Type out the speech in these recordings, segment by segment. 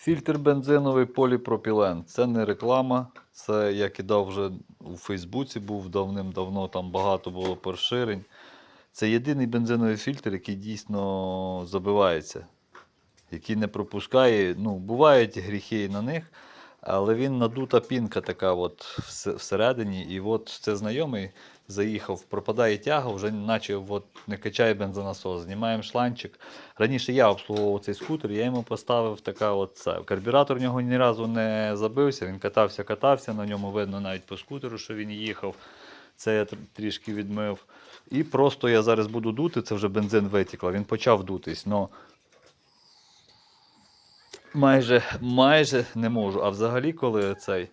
Фільтр бензиновий поліпропілен. Це не реклама. Це я кидав вже у Фейсбуці, був давним-давно, там багато було поширень. Це єдиний бензиновий фільтр, який дійсно забивається, який не пропускає. Ну, бувають гріхи на них, але він надута пінка така от всередині. І от це знайомий заїхав, пропадає тяга, вже наче от не качає бензонасос. Знімаємо шланчик. Раніше я обслуговував цей скутер, я йому поставив така от це. Карбюратор в нього ні разу не забився, він катався, катався, на ньому видно навіть по скутеру, що він їхав. Це я трішки відмив. І просто я зараз буду дути, це вже бензин витікла. Він почав дутись, але майже, майже не можу. А взагалі, коли цей,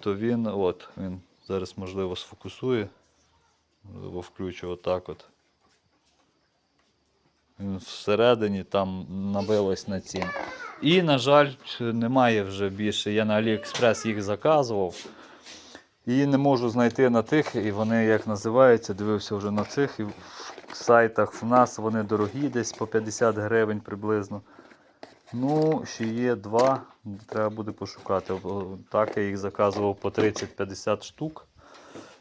то він, от, він зараз, можливо, сфокусує. Можливо, включу отак от. Він всередині там набилось на цін. І, на жаль, немає вже більше. Я на AliExpress їх заказував. І не можу знайти на тих, і вони як називаються, дивився вже на цих. І в сайтах в нас вони дорогі, десь по 50 гривень приблизно. Ну, ще є два, треба буде пошукати. Так, я їх заказував по 30-50 штук.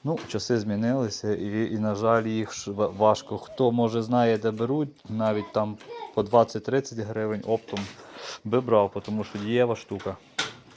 Ну, часи змінилися, і, і на жаль, їх важко. Хто може знає, де беруть, навіть там по 20-30 гривень оптом би брав, тому що дієва штука.